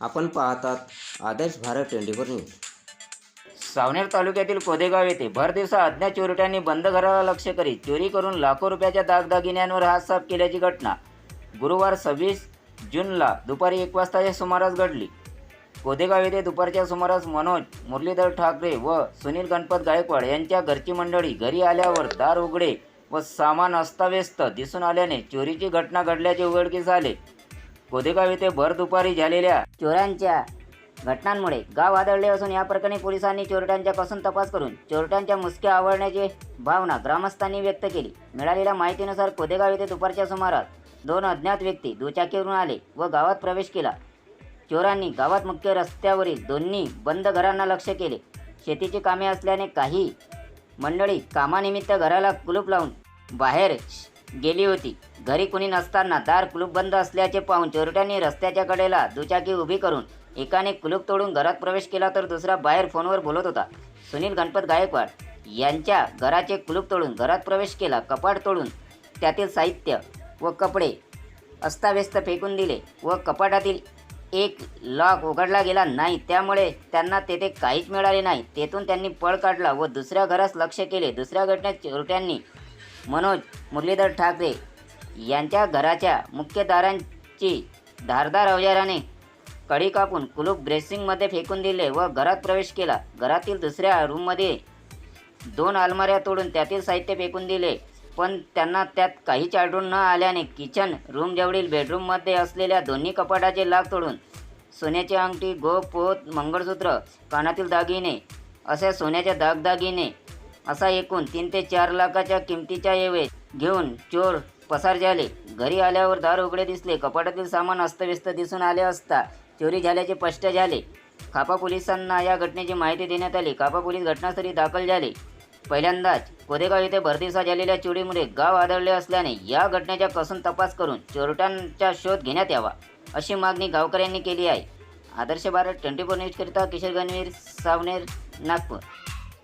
आपण पाहतात Adarsh Bharat twenty four news. Saoner तालुक्यातील कोदेगाव येथे भर दिवसा अज्ञात चोरट्यांनी बंद घराला लक्ष करीत चोरी करून लाखो रुपयाच्या दागदागिन्यांवर हात साफ केल्याची घटना. गुरुवार सव्वीस जूनला दुपारी एक वाजताच्या सुमारास घडली. कोदेगाव येथे दुपारच्या सुमारास मनोज मुरलीधर ठाकरे व सुनील गणपत गायकवाड यांच्या घरची मंडळी घरी आल्यावर दार उघडे व सामान अस्ताव्यस्त दिसून आल्याने चोरीची घटना घडल्याचे उघडकीस आले. कोदेगाव येथे भर दुपारी झालेल्या चोरांच्या घटनांमुळे गाव आदळले असून या प्रकरणी पोलिसांनी चोरट्यांच्या कसून तपास करून चोरट्यांच्या मुसक्या आवळण्याची भावना ग्रामस्थांनी व्यक्त केली. मिळालेल्या माहितीनुसार कोदेगाव येथे दुपारच्या सुमारास दोन अज्ञात व्यक्ती दुचाकीवरून आले व गावात प्रवेश केला. चोरांनी गावात मुख्य रस्त्यावरील दोन्ही बंद घरांना लक्ष केले. शेतीची कामे असल्याने काही मंडळी कामानिमित्त घराला कुलूप लावून बाहेर गेली होती. घरी कुणी नसताना दार कुलूप बंद असल्याचे पाहून चोरट्यांनी रस्त्याच्या कडेला दुचाकी उभी करून एकाने कुलूप तोडून घरात प्रवेश केला तर दुसरा बाहेर फोनवर बोलत होता. सुनील गणपत गायकवाड यांच्या घराचे कुलूप तोडून घरात प्रवेश केला. कपाट तोडून त्यातील साहित्य व कपडे अस्ताव्यस्त फेकून दिले व कपाटातील एक लॉक उघडला गेला नाही. त्यामुळे त्यांना तेथे काहीच मिळाले नाही. तेथून त्यांनी पळ काढला व दुसऱ्या घरास लक्ष केले. दुसऱ्या घटनेत चोरट्यांनी मनोज मुरलीधर ठाकरे यांच्या घराच्या मुख्य दारांची धारदार अवजाराने कडी कापून कुलूप ब्रेसिंगमध्ये फेकून दिले व घरात प्रवेश केला. घरातील दुसऱ्या रूममध्ये दोन अलमाऱ्या तोडून त्यातील साहित्य फेकून दिले. पण त्यांना त्यात काहीच आढळून न आल्याने किचन रूम जवळील बेडरूममध्ये असलेल्या दोन्ही कपाटाचे लाग तोडून सोन्याची अंगठी गो पोत मंगळसूत्र कानातील दागिने असे सोन्याच्या दागदागिने असा एकूण तीन ते चार लाखाच्या किमतीच्या ऐवज घेऊन चोर पसार झाले. घरी आल्यावर दार उघडे दिसले. कपाटातील सामान अस्तव्यस्त दिसून आले असता चोरी झाल्याचे स्पष्ट झाले. खापा पोलिसांना या घटनेची माहिती देण्यात आली. खापा पोलीस घटनास्थळी दाखल झाले. पहिल्यांदाच कोदेगाव येथे भरदिवसा झालेल्या चोरीमुळे गाव आदळले असल्याने या घटनेचा कसून तपास करून चोरट्यांचा शोध घेण्यात यावा अशी मागणी गावकऱ्यांनी केली आहे. आदर्श भारत ट्वेंटी फोर न्यूजकरिता किशोर गणवीर सावनेर नागपूर.